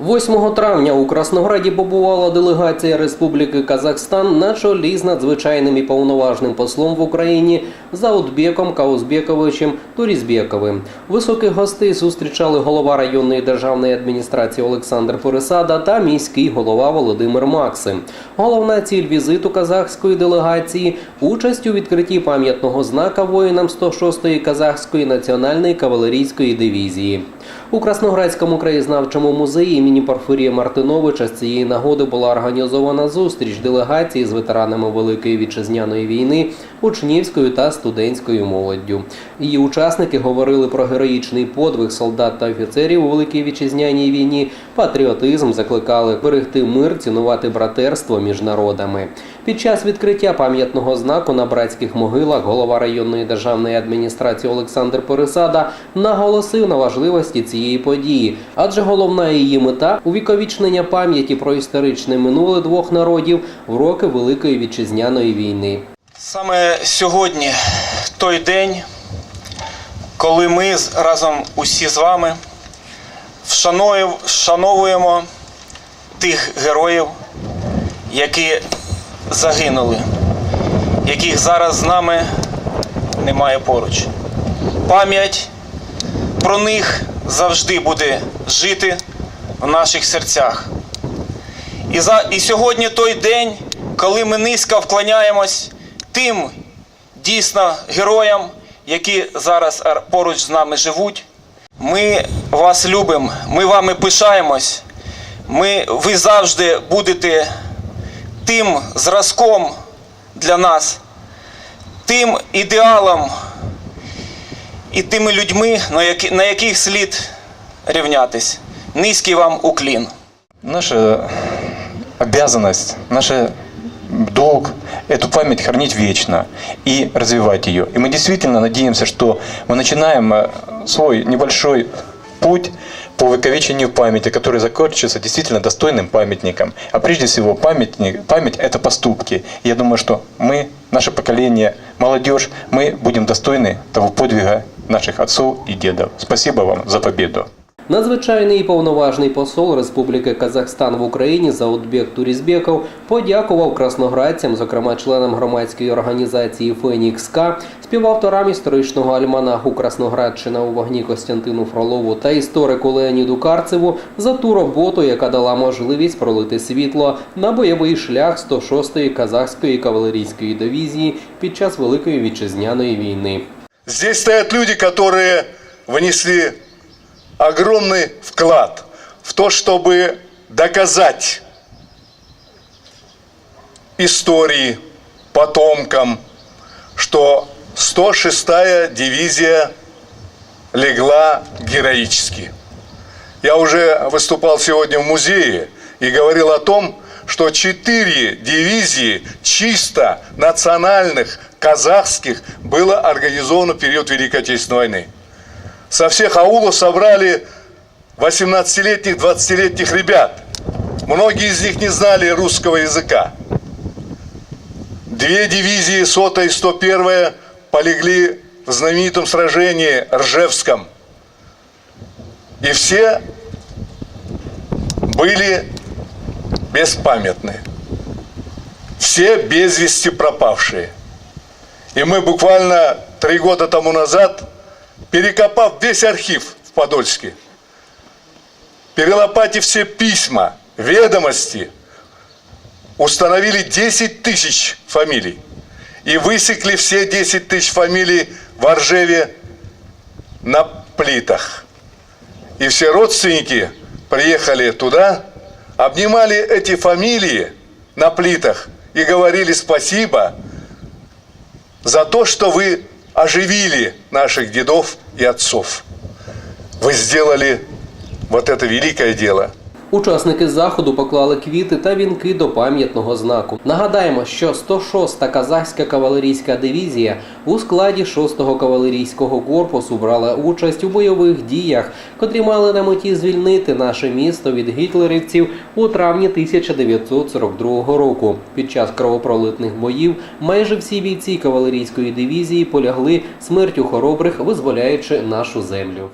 8 травня у Краснограді побувала делегація Республіки Казахстан на чолі з надзвичайним і повноважним послом в Україні Заутбеком Каузбековичем Турізбековим. Високих гостей зустрічали голова районної державної адміністрації Олександр Пересада та міський голова Володимир Максим. Головна ціль візиту казахської делегації участь у відкритті пам'ятного знака воїнам 106-ї казахської національної кавалерійської дивізії. У Красноградському краєзнавчому музеї імені Порфирія Мартиновича з цієї нагоди була організована зустріч делегації з ветеранами Великої вітчизняної війни, учнівською та студентською молоддю. Її учасники говорили про героїчний подвиг солдат та офіцерів у Великій вітчизняній війні, патріотизм, закликали берегти мир, цінувати братерство між народами. Під час відкриття пам'ятного знаку на братських могилах голова районної державної адміністрації Олександр Пересада наголосив на важливості цієї події, адже головна її мета увіковічнення пам'яті про історичне минуле двох народів в роки Великої вітчизняної війни. Саме сьогодні той день, коли ми разом усі з вами вшановуємо тих героїв, які загинули, яких зараз з нами немає поруч. Пам'ять про них завжди буде жити в наших серцях. І, за, і сьогодні той день, коли ми низько вклоняємось тим дійсно героям, які зараз поруч з нами живуть. Ми вас любимо, ми вами пишаємось. Ми, ви завжди будете тим зразком для нас, тим ідеалом і тими людьми, на які- на яких слід рівнятись. Низький вам уклін. Наша обязанность, наш долг эту память хранить вечно и развивать ее. И мы действительно надеемся, что мы начинаем э, свой небольшой путь по увековечению памяти, который закончится действительно достойным памятником. А прежде всего памятник, память – это поступки. И я думаю, что мы, наше поколение, молодежь, мы будем достойны того подвига наших отцов и дедов. Спасибо вам за победу. Надзвичайний і повноважний посол Республіки Казахстан в Україні Заутбек Турізбеков подякував красноградцям, зокрема членам громадської організації Фенікс К, співавторам історичного альманаху Красноградщина у вогні Костянтину Фролову та історику Леоніду Карцеву за ту роботу, яка дала можливість пролити світло на бойовий шлях 106-ї казахської кавалерійської дивізії під час Великої вітчизняної війни. Здесь стоят люди, которые внесли огромный вклад в то, чтобы доказать истории, потомкам, что 106-я дивизия легла героически. Я уже выступал сегодня в музее и говорил о том, что четыре дивизии чисто национальных, казахских было организовано в период Великой Отечественной войны. Со всех аулов собрали 18-летних, 20-летних ребят. Многие из них не знали русского языка. Две дивизии, 100 и 101 полегли в знаменитом сражении Ржевском. И все были беспамятны. Все без вести пропавшие. И мы буквально три года тому назад, перекопав весь архив в Подольске, перелопатив все письма, ведомости, установили 10 тысяч фамилий. И высекли все 10 тысяч фамилий в Оржеве на плитах. И все родственники приехали туда, обнимали эти фамилии на плитах и говорили спасибо за то, что вы оживили наших дедов и отцов. Вы сделали вот это великое дело. Учасники заходу поклали квіти та вінки до пам'ятного знаку. Нагадаємо, що 106-та казахська кавалерійська дивізія у складі 6-го кавалерійського корпусу брала участь у бойових діях, котрі мали на меті звільнити наше місто від гітлерівців у травні 1942 року. Під час кровопролитних боїв майже всі бійці кавалерійської дивізії полягли смертю хоробрих, визволяючи нашу землю.